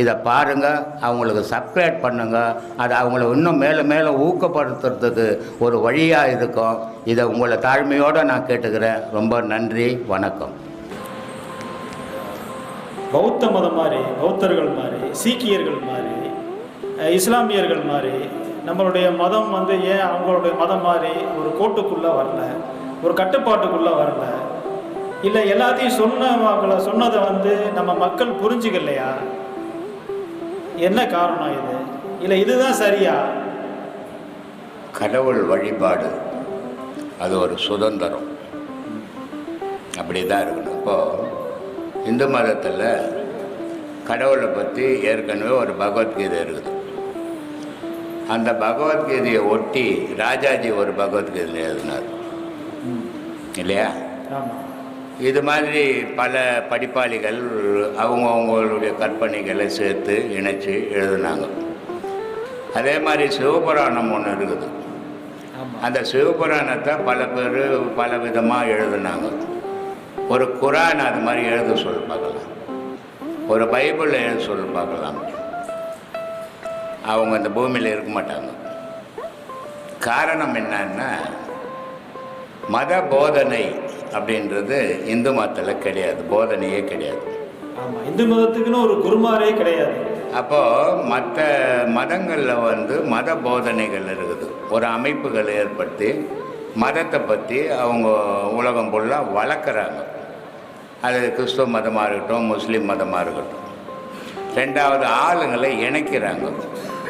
இதை பாருங்க அவங்களுக்கு சப்ஸ்கிரைப் பண்ணுங்கள் அது அவங்கள இன்னும் மேலும் மேலும் ஊக்கப்படுத்துறதுக்கு ஒரு வழியாக இருக்கும். இதை உங்களை தாழ்மையோடு நான் கேட்டுக்கிறேன். ரொம்ப நன்றி வணக்கம். பௌத்த மதம் மாதிரி பௌத்தர்கள் மாதிரி சீக்கியர்கள் மாதிரி இஸ்லாமியர்கள் மாதிரி நம்மளுடைய மதம் வந்து ஏன் அவங்களுடைய மதம் மாதிரி ஒரு கோட்டுக்குள்ளே வரல ஒரு கட்டுப்பாட்டுக்குள்ளே வரல? இல்லை எல்லாத்தையும் சொன்னவங்களை சொன்னதை வந்து நம்ம மக்கள் புரிஞ்சுக்கலையா? என்ன காரணம் இது? இல்லை இதுதான் சரியா? கடவுள் வழிபாடு அது ஒரு சுதந்திரம். அப்படி தான் இருக்கணும். இப்போது இந்து மதத்தில் கடவுளை பற்றி ஏற்கனவே ஒரு பகவத்கீதை இருக்குது. அந்த பகவத்கீதையை ஒட்டி ராஜாஜி ஒரு பகவத்கீதை எழுதினார். இல்லையா? இது மாதிரி பல படிப்பாளிகள் அவங்க அவங்களுடைய கற்பனைகளை சேர்த்து இணைச்சி எழுதுனாங்க. அதே மாதிரி சிவபுராணம் ஒன்று இருக்குது. அந்த சிவபுராணத்தை பல பேர் பல விதமாக எழுதுனாங்க. ஒரு குரான் அது மாதிரி எழுத சொல்லி பார்க்கலாம். ஒரு பைபிள் எழுத சொல்லி பார்க்கலாம். அவங்க இந்த பூமியில் இருக்க மாட்டாங்க. காரணம் என்னன்னா மத போதனை அப்படின்றது இந்து மதத்தில் கிடையாது போதனையே கிடையாது. ஆமாம் இந்து மதத்துக்குன்னு ஒரு குருமாரே கிடையாது. அப்போது மற்ற மதங்களில் வந்து மத போதனைகள் இருக்குது. ஒரு அமைப்புகள் ஏற்படுத்தி மதத்தை பற்றி அவங்க உலகம் ஃபுல்லாக வளர்க்குறாங்க. அது கிறிஸ்துவ மதமாக இருக்கட்டும் முஸ்லீம் மதமாக இருக்கட்டும். ரெண்டாவது ஆளுங்களை இணைக்கிறாங்க.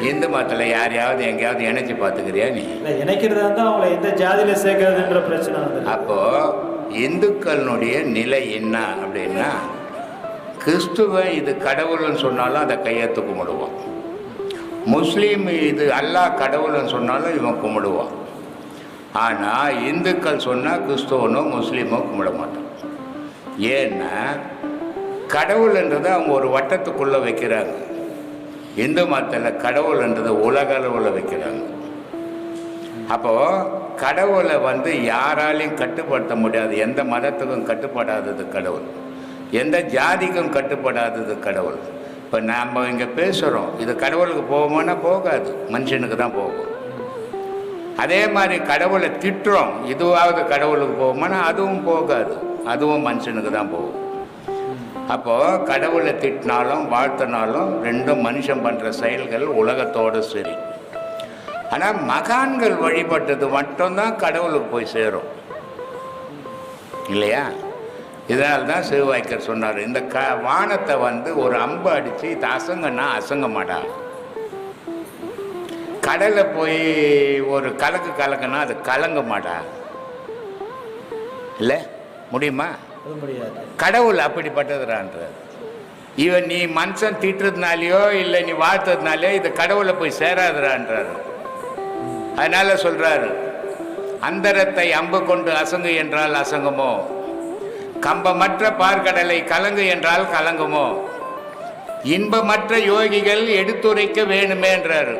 இந்து மதத்தில் யாரையாவது எங்கேயாவது இணைச்சி பார்த்துக்கிறியா நீ? இல்லை இணைக்கிறதா இருந்தால் அவங்கள எந்த ஜாதியில் சேர்க்கறதுன்ற பிரச்சனை அப்போது இந்துக்களினுடைய நிலை என்ன அப்படின்னா கிறிஸ்துவன் இது கடவுள்னு சொன்னாலும் அதை கையெழுத்து கும்பிடுவான். முஸ்லீம் இது அல்லாஹ் கடவுள்னு சொன்னாலும் இவன் கும்பிடுவான். ஆனால் இந்துக்கள் சொன்னால் கிறிஸ்துவனோ முஸ்லீமோ கும்பிட மாட்டான். ஏன்னா கடவுள்ன்றதை அவங்க ஒரு வட்டத்துக்குள்ளே வைக்கிறாங்க. இந்து மதத்தில் கடவுள்ன்றதை உலக அளவில் வைக்கிறாங்க. அப்போது கடவுளை வந்து யாராலையும் கட்டுப்படுத்த முடியாது. எந்த மதத்துக்கும் கட்டுப்படாதது கடவுள். எந்த ஜாதிக்கும் கட்டுப்படாதது கடவுள். இப்போ நாம் இங்கே பேசுகிறோம் இது கடவுளுக்கு போகுமோன்னா போகாது. மனுஷனுக்கு தான் போகும். அதே மாதிரி கடவுளை திட்டுறோம். இதுவாவது கடவுளுக்கு போகுமானா அதுவும் போகாது. அதுவும் மனுஷனுக்கு தான் போகும். அப்போது கடவுளை திட்டினாலும் வாழ்த்தினாலும் ரெண்டும் மனுஷன் பண்ணுற செயல்கள் உலகத்தோடு சரி. ஆனால் மகான்கள் வழிபட்டது மட்டும்தான் கடவுளுக்கு போய் சேரும். இல்லையா? இதனால தான் சிவவாய்க்கர் சொன்னார் இந்த க வானத்தை வந்து ஒரு அம்பு அடித்து இது அசங்கன்னா அசங்க மாட்டா கடலை போய் ஒரு கலக்கு கலக்குனா அது கலங்க மாட்டா இல்லை முடியுமா? கடவுள் அப்படிப்பட்டதுறான்றார் இவன் நீ மனுஷன் திட்டுறதுனாலையோ இல்லை நீ வாழ்த்ததுனாலையோ இது கடவுளை போய் சேராதுறான்றாரு அதனால சொல்றாரு அந்தரத்தை அம்பு கொண்டு அசங்கு என்றால் அசங்குமோ? கம்பமற்ற பார்க்கடலை கலங்கு என்றால் கலங்குமோ? இன்பமற்ற யோகிகள் எடுத்துரைக்க வேணுமேன்றாரு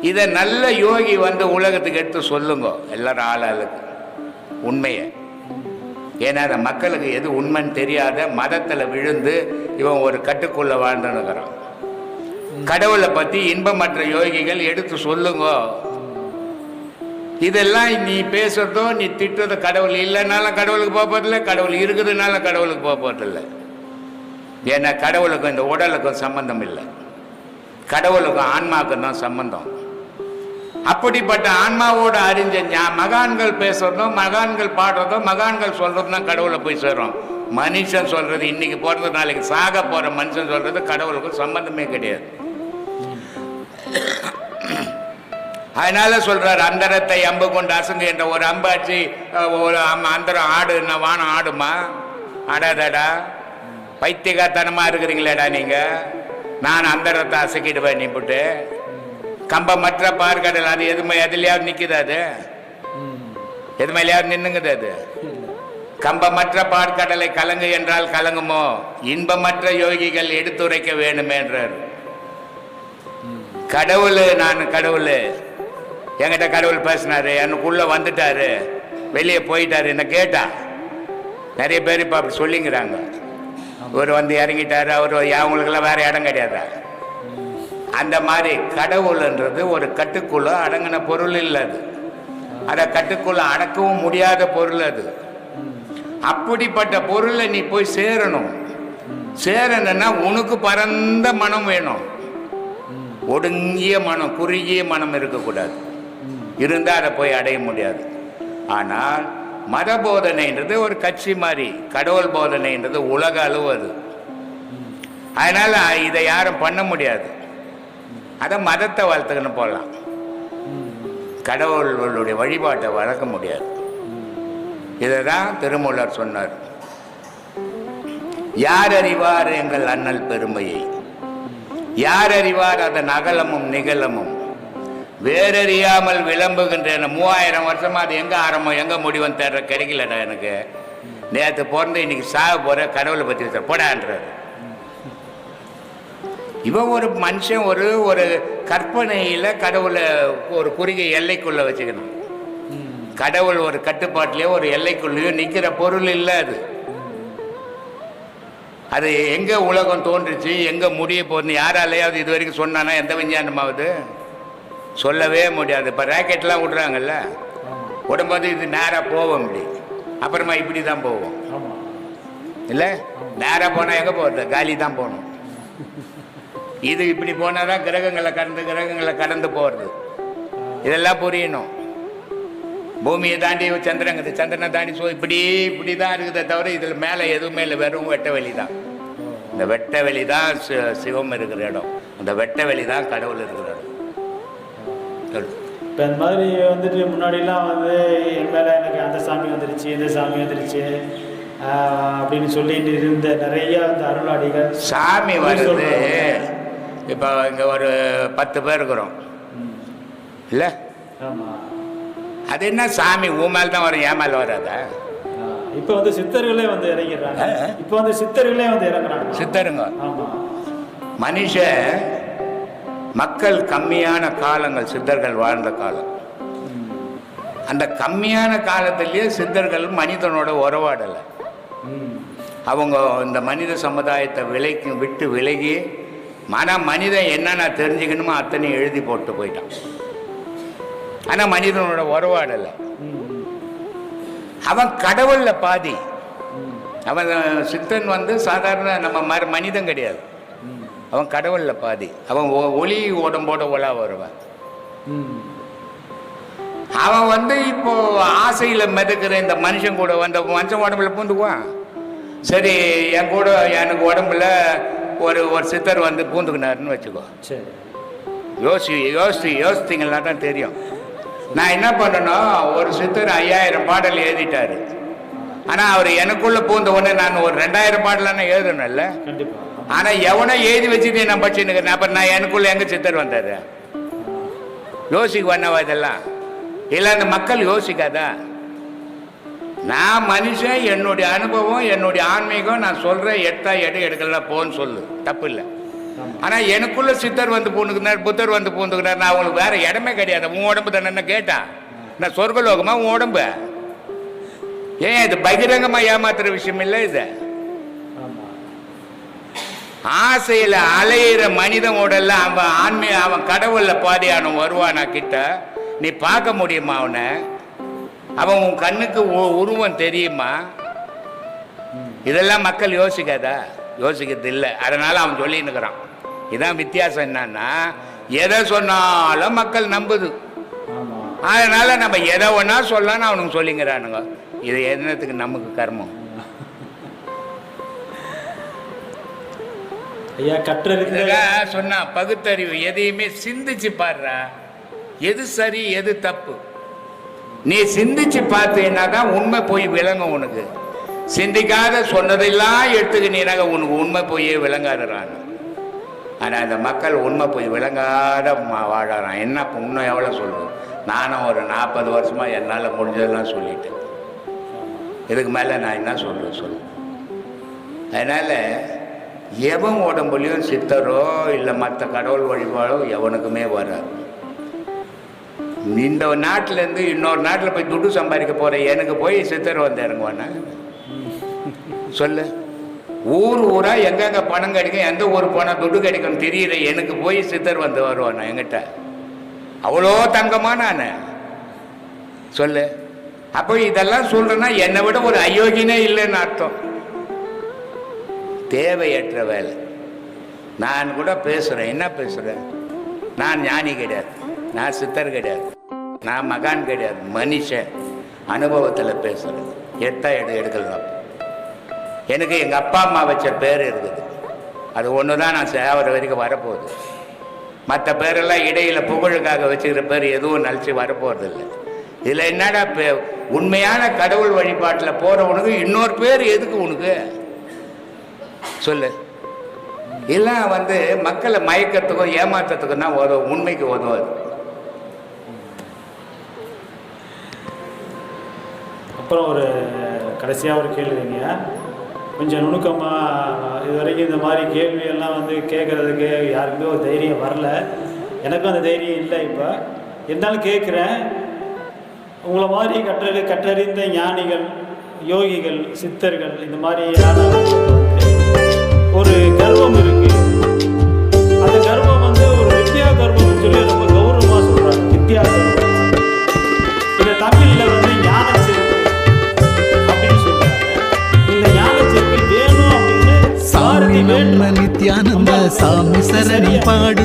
இதை நல்ல யோகி வந்து உலகத்துக்கு எடுத்து சொல்லுங்க எல்லாரும் ஆளாளுக்கு உண்மையை. ஏன்னா மக்களுக்கு எது உண்மைன்னு தெரியாத மதத்தில் விழுந்து இவன் ஒரு கட்டுக்குள்ளே வாழ்ந்துனுக்கிறான் கடவுளை பற்றி இன்பமற்ற யோகிகள் எடுத்து சொல்லுங்க. இதெல்லாம் நீ பேசுறதோ நீ திட்டுறதோ கடவுள் இல்லைனாலும் கடவுளுக்கு போகிறதில்ல கடவுள் இருக்குதுனால கடவுளுக்கு போகிறதில்ல ஏன்னா கடவுளுக்கும் இந்த உடலுக்கும் சம்பந்தம் இல்லை. கடவுளுக்கும் ஆன்மாவுக்கும் தான் சம்பந்தம். அப்படிப்பட்ட ஆன்மாவோட அறிஞ்ச மகான்கள் பேசுறதும் மகான்கள் பாடுறதும் மகான்கள் சொல்றதும் தான் கடவுளை போய் சேரும். மனுஷன் சொல்றது இன்னைக்கு போறது நாளைக்கு சாக போற மனுஷன் சொல்றது கடவுளுக்கும் சம்பந்தமே கிடையாது. அதனால சொல்றாரு அந்தரத்தை அம்பு கொண்டு அசங்கு என்ற ஒரு அம்பாச்சு ஒரு அந்தரம் ஆடு என்ன வானம் ஆடுமா? ஆடாதாடா பைத்தியகாத்தனமா இருக்கிறீங்களேடா நீங்க. நான் அந்தரத்தை அசக்கிடுவேன் நீ போட்டு கம்பமற்ற பார்க்கடல் அது எதுமே எதுலையாவது நிற்குது அது? எதுமையிலையாவது நின்னுங்குது அது? கம்பமற்ற பாற்கடலை கலங்கு என்றால் கலங்குமோ? இன்பமற்ற யோகிகள் எடுத்துரைக்க வேணுமே என்றார் கடவுள் நான் கடவுள். என்கிட்ட கடவுள் பேசினாரு எனக்குள்ள வந்துட்டாரு. வெளியே போயிட்டாரு என்ன கேட்டா. நிறைய பேர் இப்போ அப்படி சொல்லிங்கிறாங்க. இவர் வந்து இறங்கிட்டாரு அவர் அவங்களுக்கெல்லாம் வேற இடம் கிடையாதா? அந்த மாதிரி கடவுள்ன்றது ஒரு கட்டுக்குள்ள அடங்கின பொருள் இல்லை அது. அதை கட்டுக்குள்ள அடக்கவும் முடியாத பொருள் அது. அப்படிப்பட்ட பொருளை நீ போய் சேரணும். சேரணும்னா உனக்கு பரந்த மனம் வேணும். ஒடுங்கிய மனம் குறுகிய மனம் இருக்கக்கூடாது. இருந்தால் அதை போய் அடைய முடியாது. ஆனால் மத போதனைன்றது ஒரு கட்சி மாதிரி கடவுள் போதனைன்றது உலக அளவு அது. அதனால் இதை யாரும் பண்ண முடியாது. அதை மதத்தை வளர்த்துக்கின்னு போகலாம் கடவுள்களுடைய வழிபாட்டை வளர்க்க முடியாது. இதை தான் திருமூலர் சொன்னார். யார் அறிவார் எங்கள் அண்ணல் பெருமையை? யார் அறிவார் அதன் அகலமும் நிகழமும் வேறறியாமல் விளம்புகின்றன. மூவாயிரம் வருஷமா அது எங்க ஆரம்பம் எங்க முடிவும் தர்ற கிடைக்கலடா எனக்கு. நேற்று பிறந்து இன்னைக்கு சாக போற கடவுளை பத்தி பேசுற. போடான்றாரு. இவன் ஒரு மனுஷன் ஒரு ஒரு கற்பனையில கடவுளை ஒரு குறுகிய எல்லைக்குள்ள வச்சுக்கணும். கடவுள் ஒரு கட்டுப்பாட்டிலேயோ ஒரு எல்லைக்குள்ளேயோ நிக்கிற பொருள் இல்லை அது. அது எங்க உலகம் தோன்றுச்சு எங்க முடிய போகுதுன்னு யாராலையாவது இது வரைக்கும் சொன்னானா? எந்த விஞ்ஞானமாவது? சொல்லவே முடியாது. இப்போ ராக்கெட்லாம் விட்றாங்கல்ல? விடும்போது இது நேராக போவோம் இப்படி. அப்புறமா இப்படி தான் போவோம் இல்லை? நேராக போனால் எங்கே போகிறது காலி தான் போகணும். இது இப்படி போனால் தான் கிரகங்களை கடந்து கிரகங்களை கடந்து போகிறது இதெல்லாம் புரியணும். பூமியை தாண்டி சந்திரங்குது சந்திரனை தாண்டி சோ இப்படி இப்படி தான் இருக்குதே தவிர இதில் மேலே எதுவுமே இல்லை. வெறும் வெட்ட வெளி தான் இந்த வெட்ட வெளி தான் சிவம் இருக்கிற இடம். அந்த வெட்ட வெளி தான் கடவுள் இருக்கிற இடம். இப்போ இந்த மாதிரி வந்துட்டு முன்னாடிலாம் வந்து என் மேலே எனக்கு அந்த சாமி வந்துருச்சு இந்த சாமி வந்துருச்சு அப்படின்னு சொல்லிட்டு இருந்த நிறைய அந்த அருளாடிகள் சாமி வருது. இப்போ இங்கே ஒரு பத்து பேர் இருக்கிறோம். இல்லை? ஆமாம் அது என்ன சாமி உன் மேல தான் வரும் ஏன் மேல வராதா? இப்போ வந்து சித்தர்களே வந்து இறங்கிடுறாங்க. இப்போ வந்து சித்தர்களே வந்து இறங்குறாங்க. சித்தருங்க. மனுஷன் மக்கள் கம்மியான காலங்கள் சித்தர்கள் வாழ்ந்த காலம். அந்த கம்மியான காலத்திலேயே சித்தர்கள் மனிதனோட உறவாடலை. அவங்க இந்த மனித சமுதாயத்தை விலைக்கு விட்டு விலகி மன மனிதன் என்னென்ன தெரிஞ்சுக்கணுமோ அத்தனையும் எழுதி போட்டு போயிட்டான். ஆனால் மனிதனோட உறவாடலை. அவன் கடவுள்ல பாதி. அவன் சித்தன் வந்து சாதாரண நம்ம மர மனிதன் கிடையாது. அவன் கடவுள்ல பாதி. அவன் ஒளி உடம்போட உலா வருவான். அவன் வந்து இப்போ ஆசையில மிதக்கிற இந்த மனுஷன் கூட வந்த மனுஷன் உடம்புல பூந்துக்குவான். சரி என் கூட எனக்கு உடம்புல ஒரு ஒரு சித்தர் வந்து பூந்துக்கினாருன்னு வச்சுக்கோ. சரி. யோசி யோசி யோசித்தீங்கன்னா தான் தெரியும். நான் என்ன பண்ணணும் ஒரு சித்தர் ஐயாயிரம் பாடல் எழுதிட்டாரு. ஆனால் அவர் எனக்குள்ள பூந்த உடனே நான் ஒரு ரெண்டாயிரம் பாடலான எழுதணும்ல? ஆனால் எவனோ எழுதி வச்சுட்டு நான் படிச்சுன்னு அப்புறம் நான் எனக்குள்ள எங்க சித்தர் வந்தாரு? யோசிக்க வேணாவா இதெல்லாம்? இல்லை அந்த மக்கள் யோசிக்காதா? நான் மனுஷன் என்னுடைய அனுபவம் என்னுடைய ஆன்மீகம் நான் சொல்றேன் எடுத்தா எடு எடுக்கலாம் போன்னு சொல்லு. தப்பு இல்லை. ஆமா. ஆனா எனக்குள்ள சித்தர் வந்து பூந்துக்கிறார் புத்தர் வந்து பூந்துக்கிறார் நான் அவங்களுக்கு வேற இடமே கிடையாது. உன் உடம்பு தானே என்ன கேட்டா? நான் சொர்க்கலோகமா உன் உடம்பு. ஏன் இது பகிரங்கமா ஏமாத்துற விஷயம் இல்லை இது? ஆசையில அலையிற மனிதன் உடல்ல அவன் ஆன்மீக அவன் கடவுள்ல பாதியானவன் வருவானா கிட்ட? நீ பார்க்க முடியுமா அவனை? அவன் உன் கண்ணுக்கு உருவம் தெரியுமா? இதெல்லாம் மக்கள் யோசிக்காதா? யோசிக்கிறது இல்லை. அதனால அவன் சொல்லின்னு இருக்கிறான். இதான் வித்தியாசம் என்னன்னா எதை சொன்னாலும் மக்கள் நம்புது. அதனால நம்ம எதை ஒன்றா சொல்லலாம்னு அவனுங்க சொல்லிங்கிறானுங்க. இது என்னத்துக்கு நமக்கு கர்மம்? ஐயா கற்றறிந்த சொன்னா பகுத்தறிவு எதையுமே சிந்திச்சு பாடுறா எது சரி எது தப்பு? நீ சிந்திச்சு பார்த்தீங்கன்னா தான் உண்மை போய் விளங்கும் உனக்கு. சிந்திக்காத சொன்னதெல்லாம் எடுத்துக்கினீனாக்க உனக்கு உண்மை போய் விளங்காதுறான் ஆனால் அந்த மக்கள் உண்மை போய் விளங்காத வாழறான். என்ன உண்மை இன்னும் எவ்வளோ சொல்லுவோம் நானும் ஒரு நாற்பது வருஷமாக என்னால் முடிஞ்சதெல்லாம் சொல்லிட்டேன். இதுக்கு மேலே நான் என்ன சொல்லுவேன் சொல்லு. அதனால் எவன் உடம்புலையும் சித்தரோ இல்லை மற்ற கடவுள் வழிபாடோ எவனுக்குமே வராது. இந்த நாட்டிலேருந்து இன்னொரு நாட்டில் போய் துட்டு சம்பாதிக்க போகிற எனக்கு போய் சித்தர் வந்து இறங்குவானே சொல்லு. ஊர் ஊராக எங்கெங்க பணம் கிடைக்கும் எந்த ஊர் போனால் துட்டு கிடைக்கும் தெரியல எனக்கு போய் சித்தர் வந்து வருவான் என்கிட்ட. அவ்வளோ தங்கமா நான். சொல்லு. அப்போ இதெல்லாம் சொல்றேன்னா என்னை விட ஒரு அயோக்கியனே இல்லைன்னு அர்த்தம். தேவையற்ற வேலை. நான் கூட பேசுகிறேன் என்ன பேசுகிறேன் நான் ஞானி கிடையாது. நான் சித்தர் கிடையாது. நான் மகான் கிடையாது. மனுஷன். அனுபவத்தில் பேசுகிறேன் எட்டா எடு எடுக்கலாம். எனக்கு எங்கள் அப்பா அம்மா வச்ச பேர் இருக்குது. அது ஒன்று தான் நான் சேவர வரைக்கும் வரப்போகுது. மற்ற பேரெல்லாம் இடையில் புகழுக்காக வச்சுக்கிற பேர் எதுவும் நினைச்சி வரப்போகிறது இல்லை இதில் என்னடா பே உண்மையான கடவுள் வழிபாட்டில் போகிறவனுக்கு இன்னொரு பேர் எதுக்கு உனக்கு? சொல்லு. எல்லாம் வந்து மக்களை மயக்கத்துக்கும் ஏமாற்றத்துக்கும் தான் உதவும் உண்மைக்கு உதவாது அப்புறம் ஒரு கடைசியாக ஒரு கேள்விங்க கொஞ்சம் நுணுக்கமாக இது வரைக்கும் இந்த மாதிரி கேள்வியெல்லாம் வந்து கேட்குறதுக்கு யாருக்குமே ஒரு தைரியம் வரல. எனக்கும் அந்த தைரியம் இல்லை இப்போ. இருந்தாலும் கேட்குறேன் உங்களை மாதிரி கற்றறி கற்றறிந்த ஞானிகள் யோகிகள் சித்தர்கள் இந்த மாதிரியான ஒரு கர்வம் இருக்கு. அந்த கர்வம் வந்து ஒரு வித்யா கர்வம்னு சொல்லி ரொம்ப கௌரவமாக சொல்கிறாங்க வித்யா கர்வம். நித்யானந்த சாமி சரணி பாடு.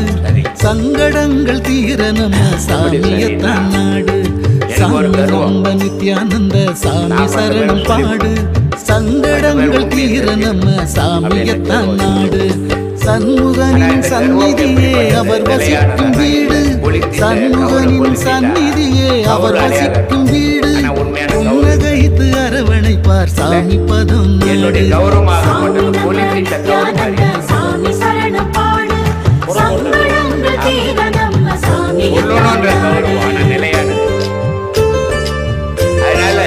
சங்கடங்கள் தீர நம்ம சாமியத்தான் நாடு ரொம்ப ஒரு சாமி நித்யானந்த சாமி சரணம் பாடு. சங்கடங்கள் தீர நம்ம சாமியத்தான் நாடு சண்முகனின் சந்நிதியே அவர் வசிக்கும் வீடு. சண்முகனின் சந்நிதியே அவர் வசிக்கும் வீடு. உன்னகைத்து அரவணைப்பார் சாமி பதம் என்னுடைய நாடு கௌரவமாகப்பட்டது பொலித்திட்ட கௌரவம் சாமி சரணம் பாடு. சங்கடங்கள் தீர நம்ம சாமி. கௌரவமான நிலையானது அதனால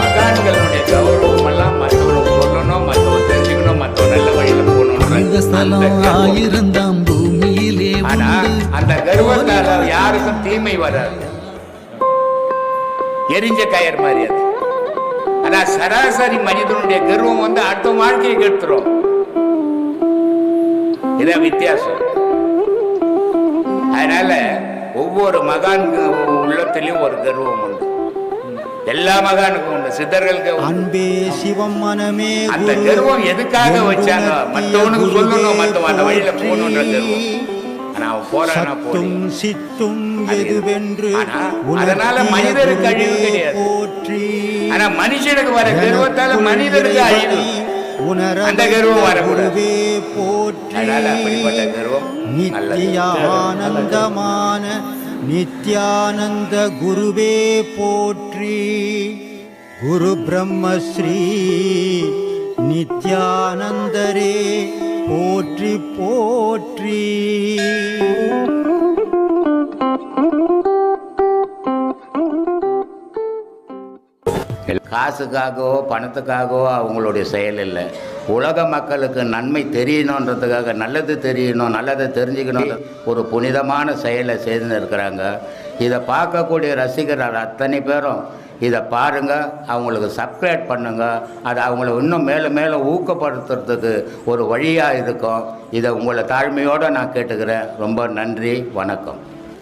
மகான்களுடைய கௌரவம் எல்லாம் மற்றவனுக்கு சொல்லணும் மற்றவன் தெரிஞ்சுக்கணும் மற்றவன் நல்ல வழியில அந்த போகணும் ஸ்தலம் ஆயிரந்தாம் பூமியிலே ஆனா அந்த கர்வத்தால யாருக்கும் தீமை வராது. எரிஞ்ச கயர் மாதிரி அது. சராசரி மனிதனுடைய கர்வம் வந்து அடுத்த வாழ்க்கையை கெடுத்துரும். இதான் வித்தியாசம். அதனால ஒவ்வொரு மகான் உள்ளத்திலையும் ஒரு கர்வம் உண்டு. எல்லா மகானுக்கும் உண்டு. சித்தர்களுக்கு. அன்பே சிவம் மனமே அந்த குரு. கர்வம் எதுக்காக வச்சாங்க? மற்றவனுக்கு சொல்லணும் மற்றவன் அந்த வழியில. போகணுன்ற கர்வம். போடி சத்தும் எதுவென்று அதனால மனிதருக்கு அழிவு கிடையாது. ஆனா மனுஷனுக்கு வர கர்வத்தால மனிதனுக்கு அழிவு அந்த கர்வம் வரக்கூடாது. அதனால அப்படிப்பட்ட கர்வம் நித்யானந்த குருவே போற்றி. குரு பிரம்மஸ்ரீ நித்யானந்தரே போற்றி போற்றி. காசுக்காகவோ பணத்துக்காகவோ அவங்களுடைய செயல் இல்லை. உலக மக்களுக்கு நன்மை தெரியணுன்றதுக்காக நல்லது தெரியணும் நல்லதை தெரிஞ்சுக்கணும் ஒரு புனிதமான செயலை செய்துன்னு இருக்கிறாங்க. இதை பார்க்கக்கூடிய ரசிகர்கள் அத்தனை பேரும் இதை பாருங்க அவங்களுக்கு சப்ஸ்கிரைப் பண்ணுங்கள் அது அவங்கள இன்னும் மேலே மேலே ஊக்கப்படுத்துறதுக்கு ஒரு வழியாக இருக்கும். இதை உங்களை தாழ்மையோடு நான் கேட்டுக்கிறேன். ரொம்ப நன்றி வணக்கம்.